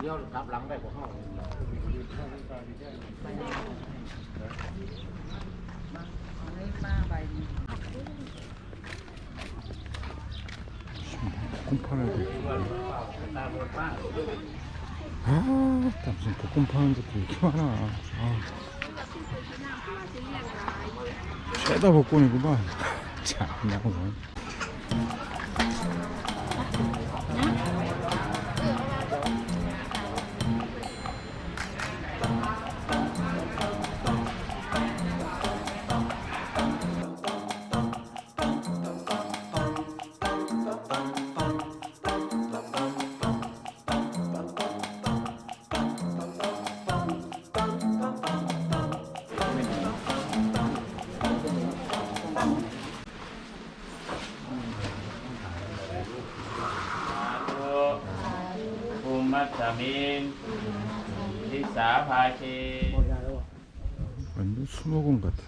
เดียวกลับหลังได้บ่เฮา 볶음 파는 데. 아, 나 무슨 볶음 파는 데도 이렇게 많아. 아. 최다 복권이구만. 참, 나 오늘. ภูมิมัสสมินทิสาภาเช 완전 수목원 같아.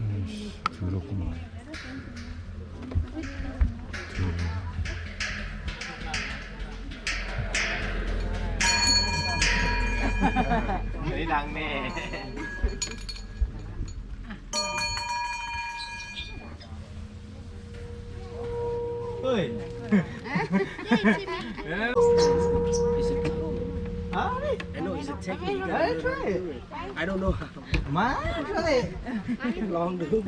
에이씨, 더럽구만. 더러워. นี่ดัง Ơi. Is it cool? Ah, I know it's a technique. I try it. I don't know how. Má, try it. Long được.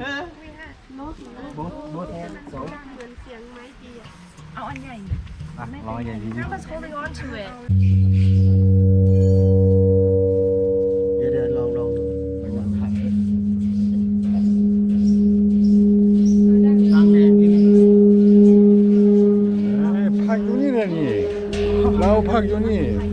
Bố, bố em, số. Ông anh nhảy. À, lo nhảy gì? I was holding on to it. 박윤이.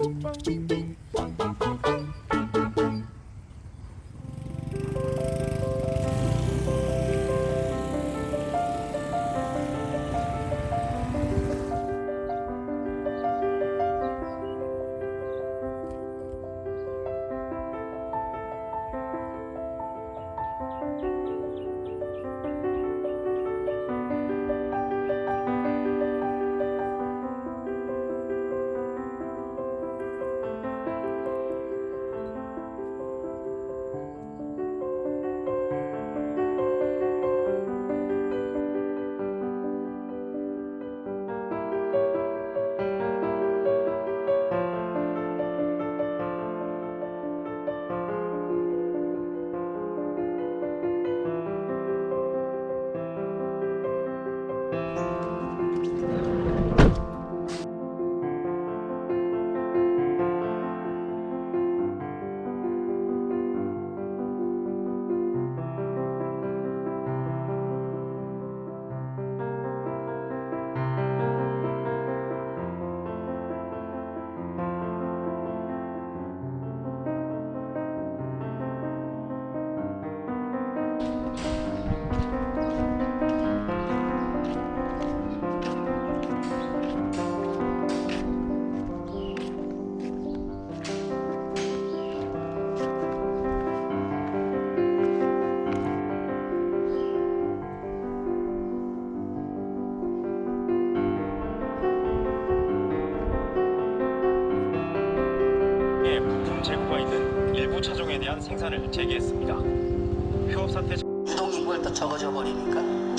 대한 생산을 재개했습니다. 휴업 사태 유동 인구가 또 적어져 버리니까